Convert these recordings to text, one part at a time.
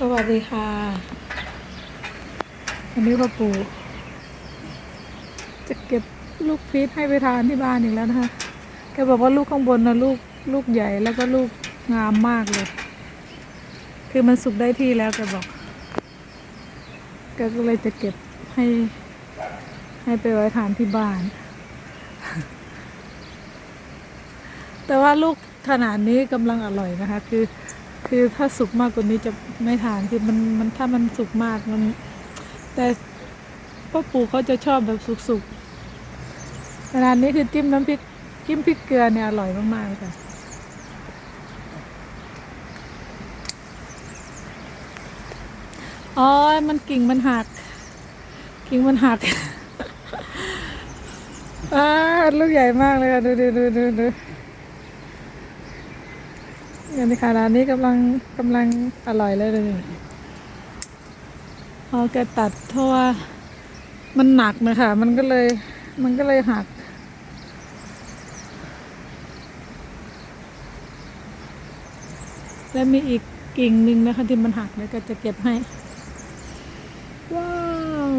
สวัสดีค่ะวันนี้พ่อปู่จะเก็บลูกพีชให้ไปทานที่บ้านอีกแล้วนะคะแกบอกว่าลูกข้างบนนะลูกลูกใหญ่แล้วก็ลูกงามมากเลย คือมันสุกได้ที่แล้วแกบอกแกก็เลยจะเก็บให้ให้ไปไว้ทานที่บ้าน แต่ว่าลูกขนาดนี้กำลังอร่อยนะคะ คือ คือถ้าสุกมากกว่านี้จะไม่ทานคือมันมันถ้ามันสุกมากมัน แต่พ่อปู่เขาจะชอบแบบสุกๆขนาดนี้คือจิ้มน้ำพริกจิ้มพริกเกลือเนี่ยอร่อยมากๆเลยค่ะอ๋อ มันกิ่งมันหัก กิ่งมันหักอ่าลูกใหญ่มากเลยค่ะ ดูดูดูดูดู อย่างในขณะนี้กำลังกำลังอร่อยเลยเลยพอแกตัดเพราะว่ามันหนักนะคะมันก็เลยมันก็เลยหักและมีอีกกิ่งหนึ่งนะคะที่มันหักแล้วก็จะเก็บให้ ว้าว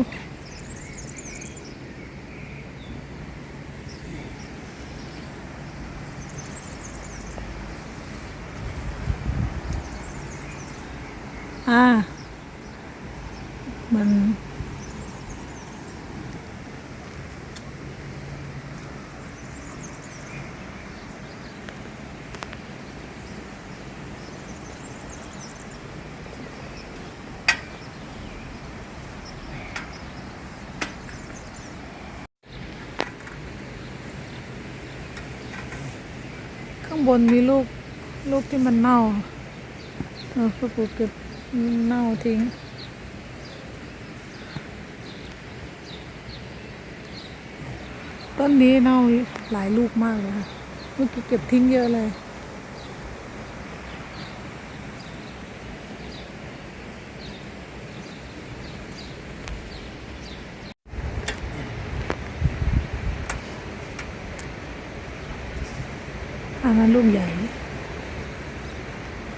อ่า มันข้างบนมีลูกลูกที่มันเน่า เออพ่อปู่เก็บเน่าทิ้ง ต้นนี้เน่าหลายลูกมากเลยค่ะเมื่อกี้เก็บทิ้งเยอะเลยอันนั้นลูกใหญ่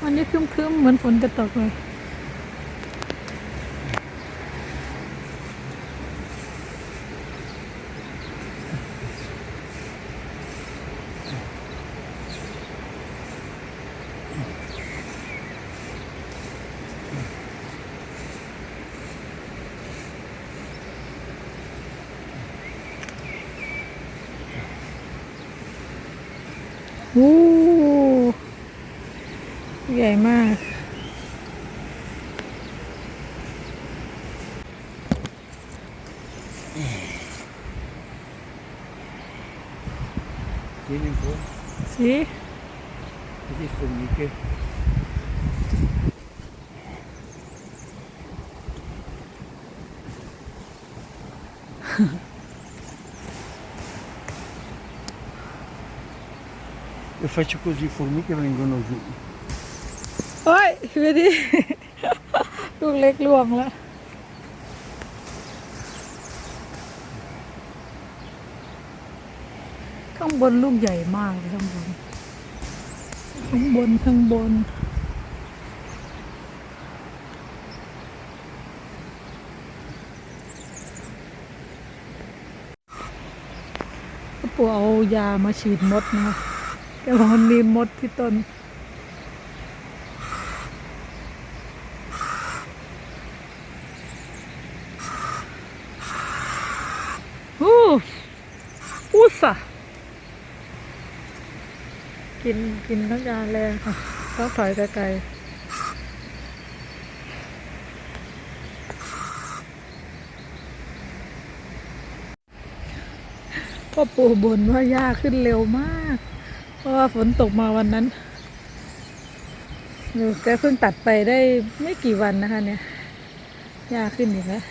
วันนี้ครึ้มๆ เหมือนฝนจะตกเลย โอ้ใหญ่มาก Vieni un po', สิ così formiche. Io faccio così, formiche vengono giù. โอ้ยไปดิ ลูกเล็กล่วงแล้ว ข้างบนลูกใหญ่มากเลยข้างบน ข้างบน ข้างบน ปู่เอายามาฉีดมดนะคะ แกบอกมันมีมดที่ต้นอู้อุสะกินกินทั้งยาแรงค่ะต้องถอยไกลๆพ่อปู่บ่นว่าหญ้าขึ้นเร็วมาก เพราะว่าฝนตกมาวันนั้นเออแกเพิ่งตัดไปได้ไม่กี่วันนะคะเนี่ยหญ้าขึ้นอีกแล้ว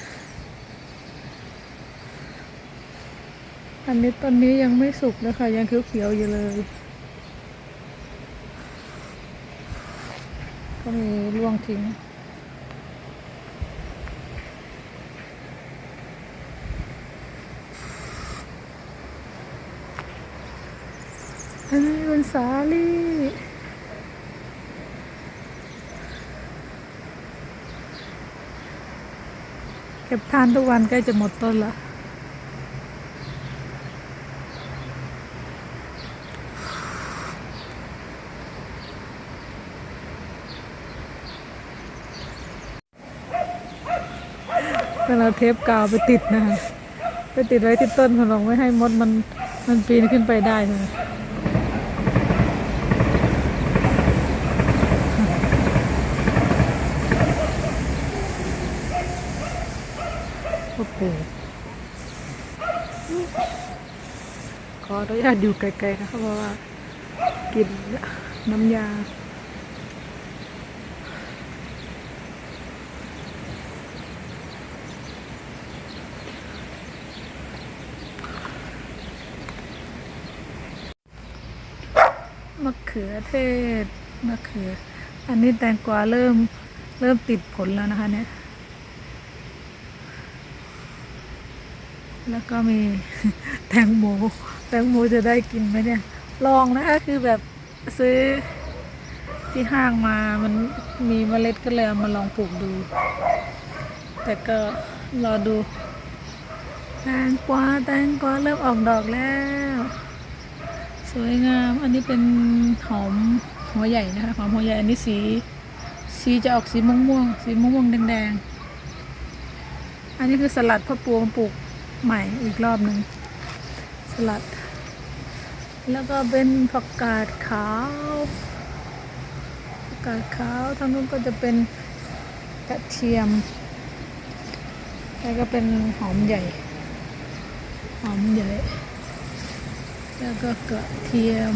อันนี้ต้นนี้ยังไม่สุกนะคะ ยังเขียวๆอยู่เลย ก็มีร่วงทิ้ง อันนี้เป็นสาลี่เก็บทานทุกวันใกล้จะหมดต้นละเวลาเทปกาวไปติดนะคะไปติดไว้ที่ต้นเขาลองไม่ให้มดมันมันปีนขึ้นไปได้เลยโอ้โห ขออนุญาตอยู่ไกลๆนะคะเพราะว่า กินน้ำยามะเขือเทศมะเขือ อันนี้แตงกวาเริ่มเริ่มติดผลแล้วนะคะเนี่ย แล้วก็มีแตงโมแตงโมจะได้กินไหมเนี่ย ลองนะคะคือแบบซื้อที่ห้างมามันมีเมล็ดก็เลยเอามาลองปลูกดู แต่ก็รอดูแตงกวาแตงกวาเริ่มออกดอกแล้ว สวยงาม อันนี้เป็นหอมหัวใหญ่นะคะหอมหัวใหญ่อันนี้สีสีจะออกสีม่วงม่วงสีม่วงม่วงแดงๆอันนี้คือสลัดพ่อปูมปลูก ใหม่อีกรอบหนึ่งสลัด แล้วก็เป็นผักกาดขาวผักกาดขาวทางนู้นก็จะเป็นกระเทียม แล้วก็เป็นหอมใหญ่ หอมใหญ่ แล้วก็กระเทียม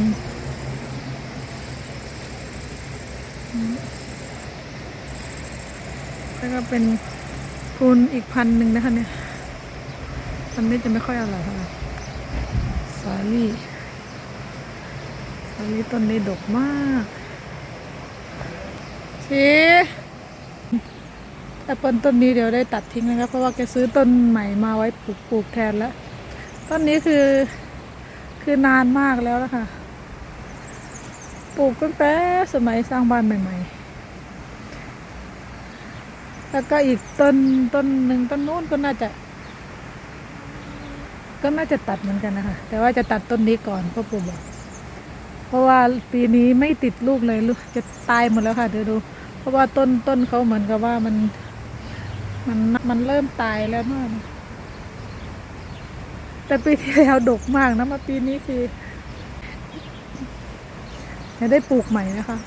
แล้วก็เป็นพูนอีกพันหนึ่งนะคะเนี่ย พันนี้จะไม่ค่อยอร่อยเท่าไหร่สาลี่ สาลี่ต้นนี้ดกมากชีแอปเปิลต้นนี้เดี๋ยวได้ตัดทิ้งนะครับ เพราะว่าแกซื้อต้นใหม่มาไว้ปลูกปลูกแทนแล้ว ต้นนี้คือคือนานมากแล้วนะคะปลูกตั้งแต่สมัยสร้างบ้านใหม่ ๆแล้วก็อีกต้นต้นหนึ่งต้นนู้นก็น่าจะ ก็น่าจะตัดเหมือนกันนะคะ แต่ว่าจะตัดต้นนี้ก่อนพ่อปู่บอก เพราะว่าปีนี้ไม่ติดลูกเลยลูกจะตายหมดแล้วค่ะเดี๋ยวดู เพราะว่าต้นต้นเขาเหมือนกับว่ามัน มันมันเริ่มตายแล้วมากแต่ปีที่แล้วดกมากนะมาปีนี้คือจะได้ปลูกใหม่นะคะ